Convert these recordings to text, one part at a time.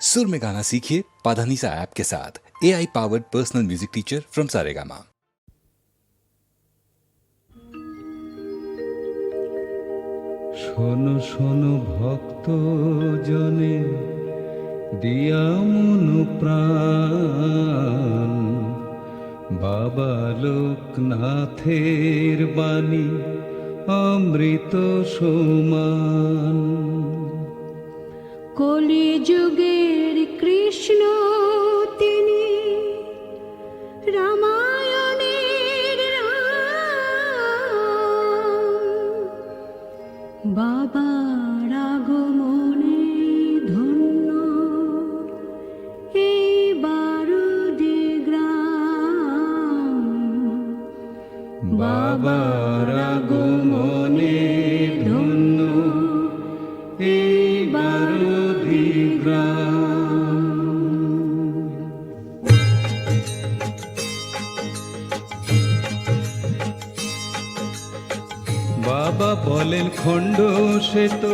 सुर में गाना सीखिए पाधानीसा ऐप के साथ A I powered personal music teacher from Saregama শোনো শোনো ভক্ত জনে দিয়া মন প্রাণ বাবা লোকনাথের বাণী অমৃত সমান কলিযুগের কৃষ্ণ তিনি রামায়ণের রাম। বাবার আগমনে ধন্য এই বারুদি গ্রাম। বাবার বলেন খণ্ড সে তো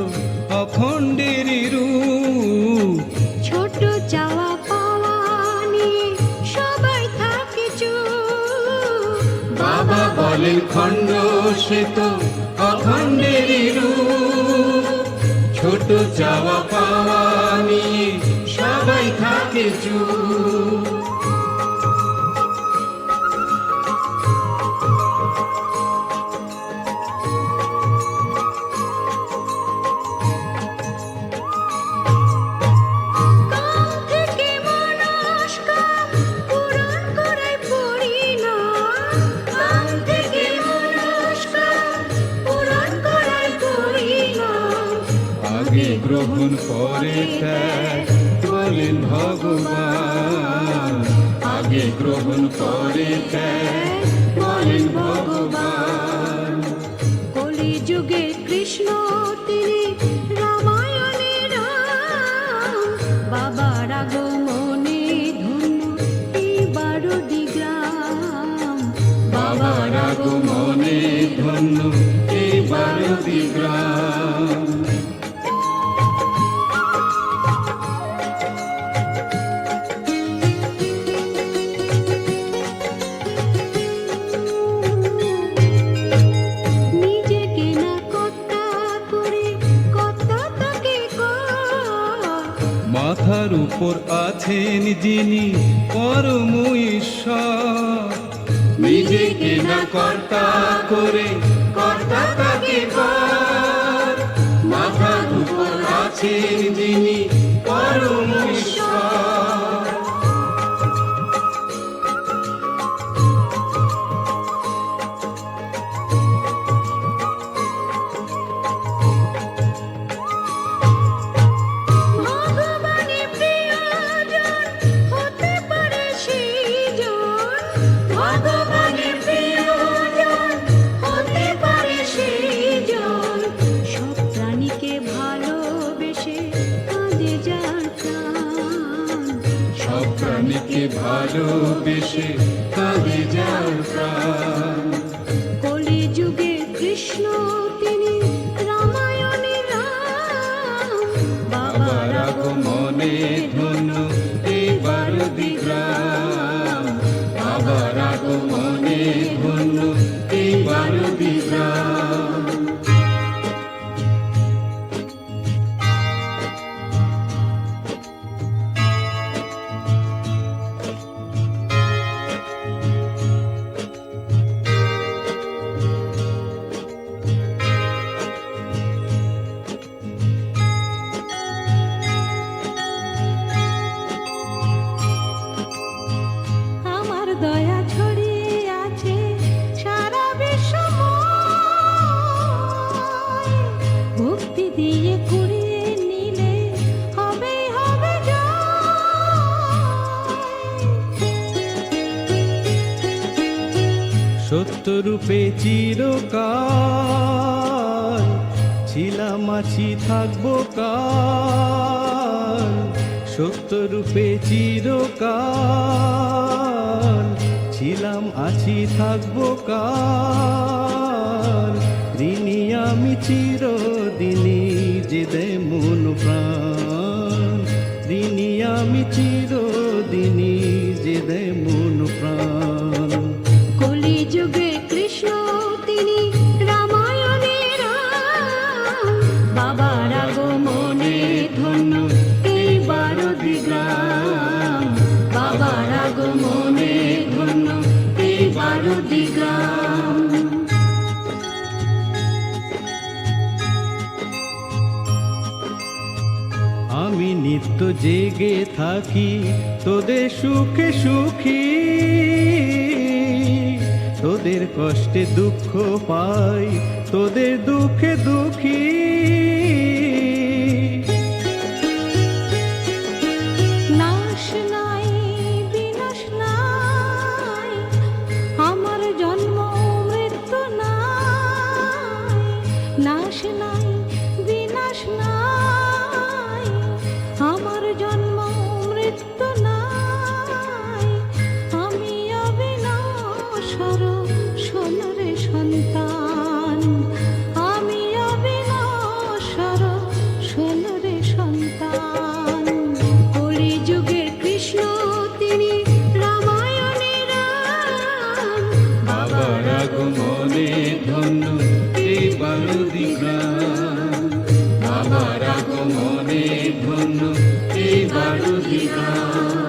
অখণ্ডেরই রূপ। ছোট চাওয়া পাওয়া নিয়ে সবাই থাকে বাবা বলেন খণ্ড সে তো অখণ্ডেরই রূপ। ছোট চাওয়া পাওয়া নিয়ে সবাই থাকে চুপ। গ্রহণ করে বলেন ভগবান। আগে গ্রহণ ত্যাগ বলেন ভগবান। কলিযুগে কৃষ্ণ তিনি রামায়ণে রাম বাবার আগমনে ধন্য এই বারোটি গ্রাম। বাবার আগমনে ধন্য এই বারোটি উপর আছেন যিনি পরম ঈশ্বর। নিজেকে না কর্তা করে কর্তা তাকে মাথার উপর আছেন যিনি পরম সত্যরূপে চিরকাল ছিলাম আছি, থাকব কাল। সত্যরূপে চিরকাল ছিলাম আছি, থাকব কাল। ঋণী আমি চিরদিনই যে দে মন প্রাণ। ঋণী আমি চির জেগে থাকি তোদের সুখে সুখী। তোদের কষ্টে দুঃখ পাই তোদের দুঃখে দুঃখী। কুমনে ধন্য এবার দিলাম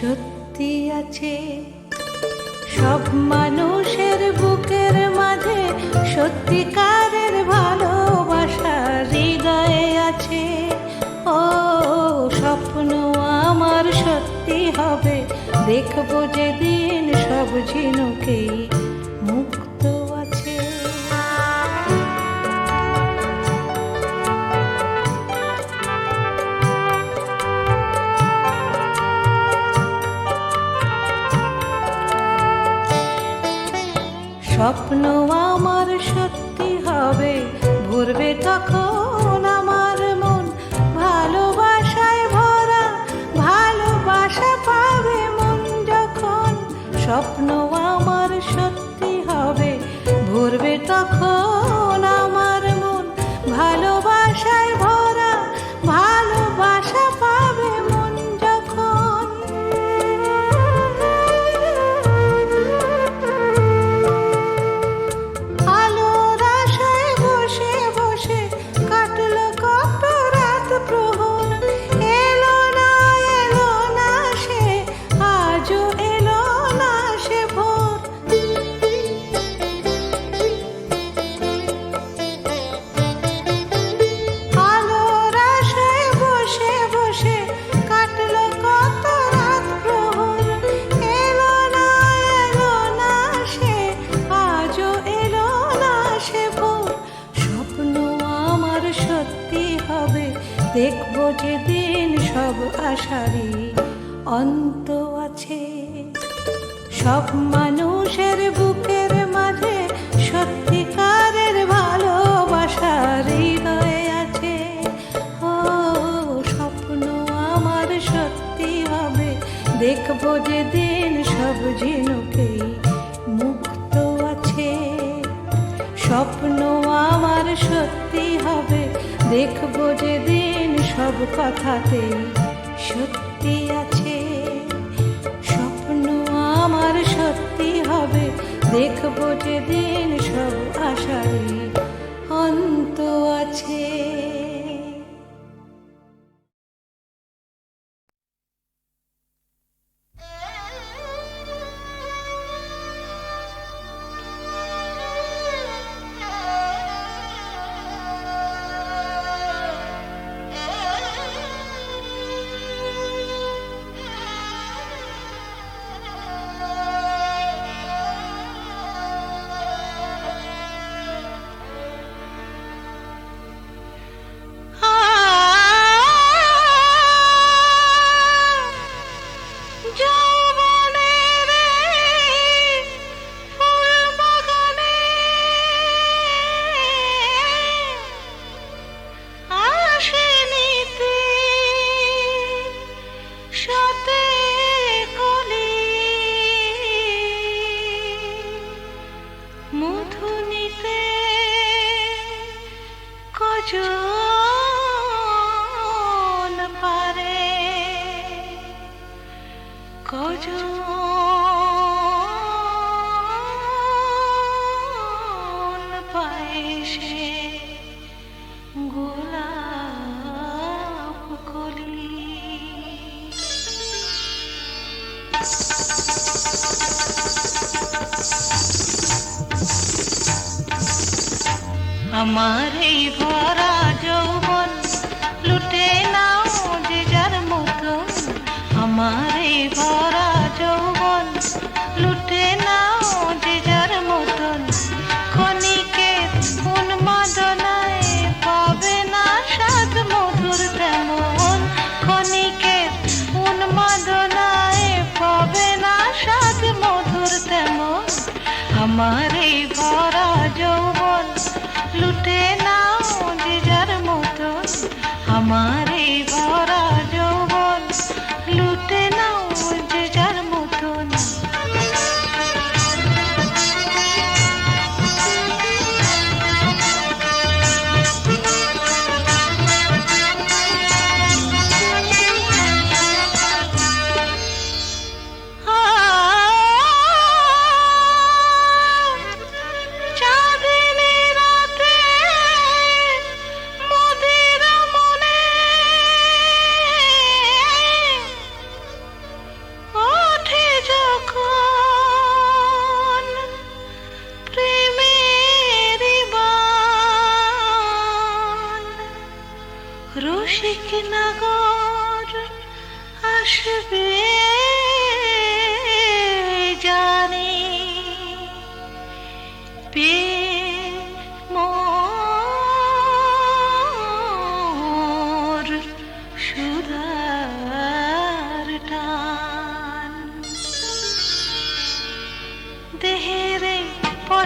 সত্যি আছে। সব মানুষের বুকের মাঝে সত্যিকারের ভালোবাসা হৃদয়ে আছে। ও, স্বপ্ন আমার সত্যি হবে। দেখব যেদিন সব ঝিনুকেই মুক্ত স্বপ্ন আমার সত্যি হবে। ভরবে তখন আমার মন। ভালোবাসায় ভরা, ভালোবাসা পাবে মন যখন। স্বপ্ন আমার সত্যি হবে, ভরবে তখন ঝিনুকেই মুক্ত আছে। স্বপ্ন আমার সত্যি হবে। দেখব যে দিন সব কথাতেই সত্যি আছে। স্বপ্ন আমার সত্যি হবে। দেখব যে দিন সব আশারই আমার এই ভরা যৌবন লুটে নাও যে যার মতো আমার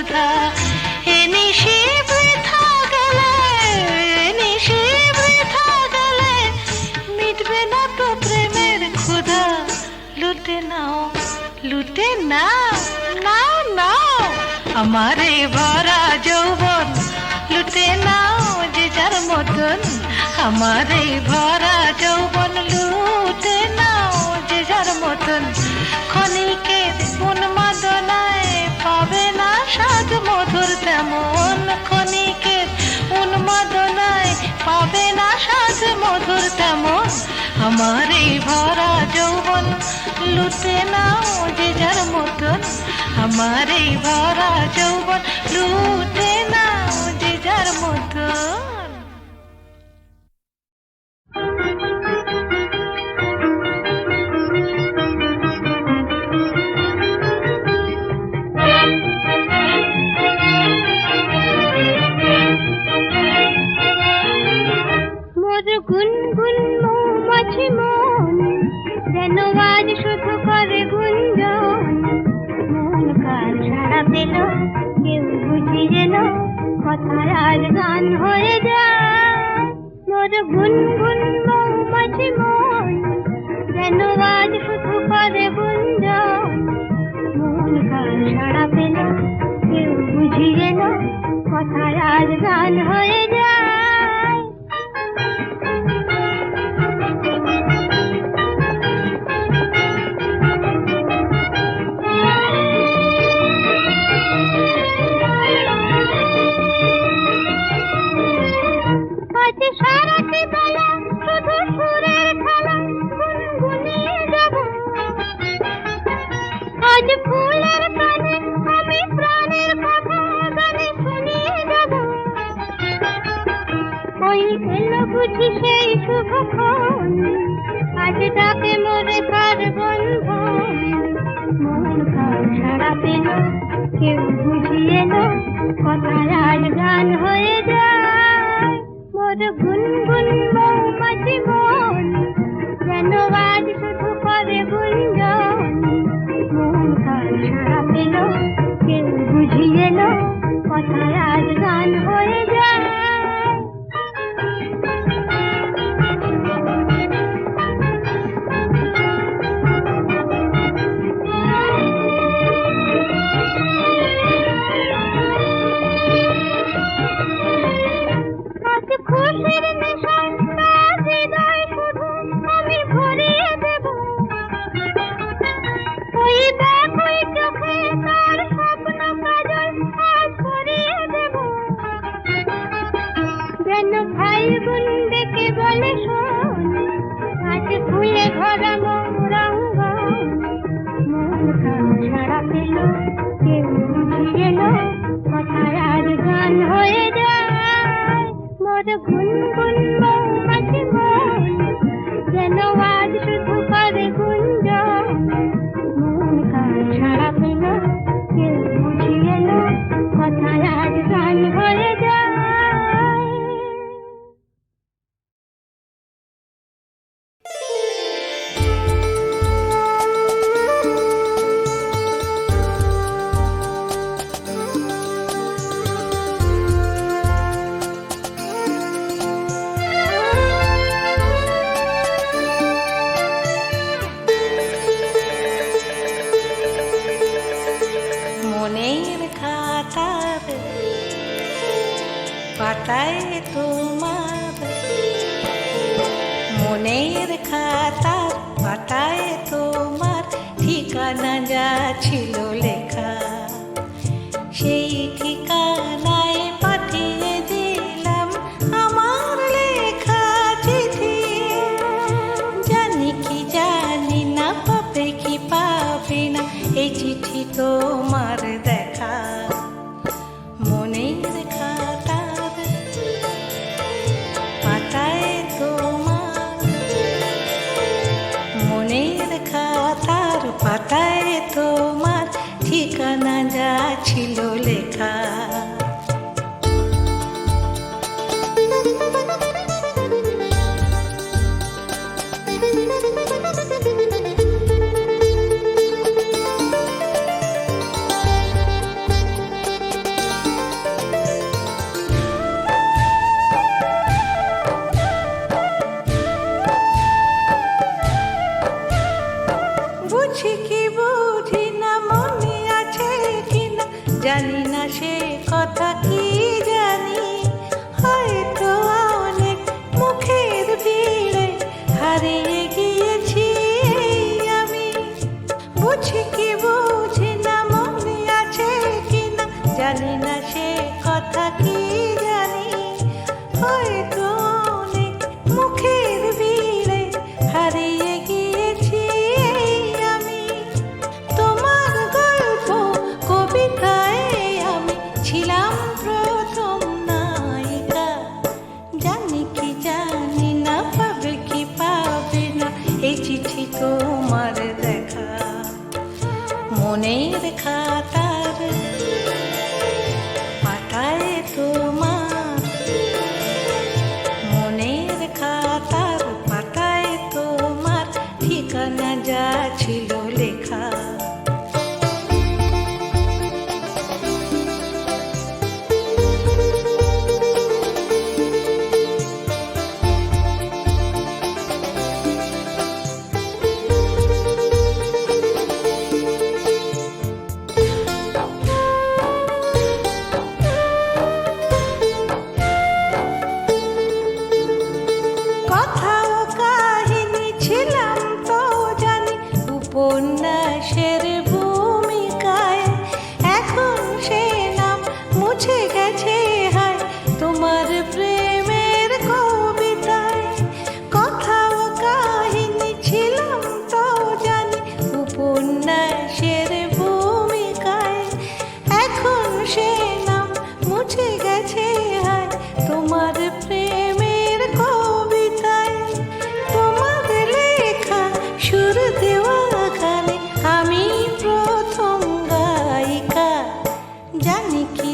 সুধা এ নিশি মিটবে না তো প্রেমের ক্ষুধা। লুটে নাও ভরা যৌবন, লুটে নাও যে যার মতন। আমারে ভরা যৌবন, লুটে নাও যে যার মতন। ক্ষণিকের উন্মাদনায় পাবে না স্বাদ মধুর তেমন ক্ষণিকের উন্মাদনায় পাবে না স্বাদ মধুর তেমন। আমার এই ভরা যৌবন লুটে নাও যে যার মতন। আমার এই ভরা যৌবন লুটে নাও যে যার মতন। জানি কি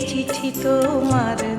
চিঠি তোমার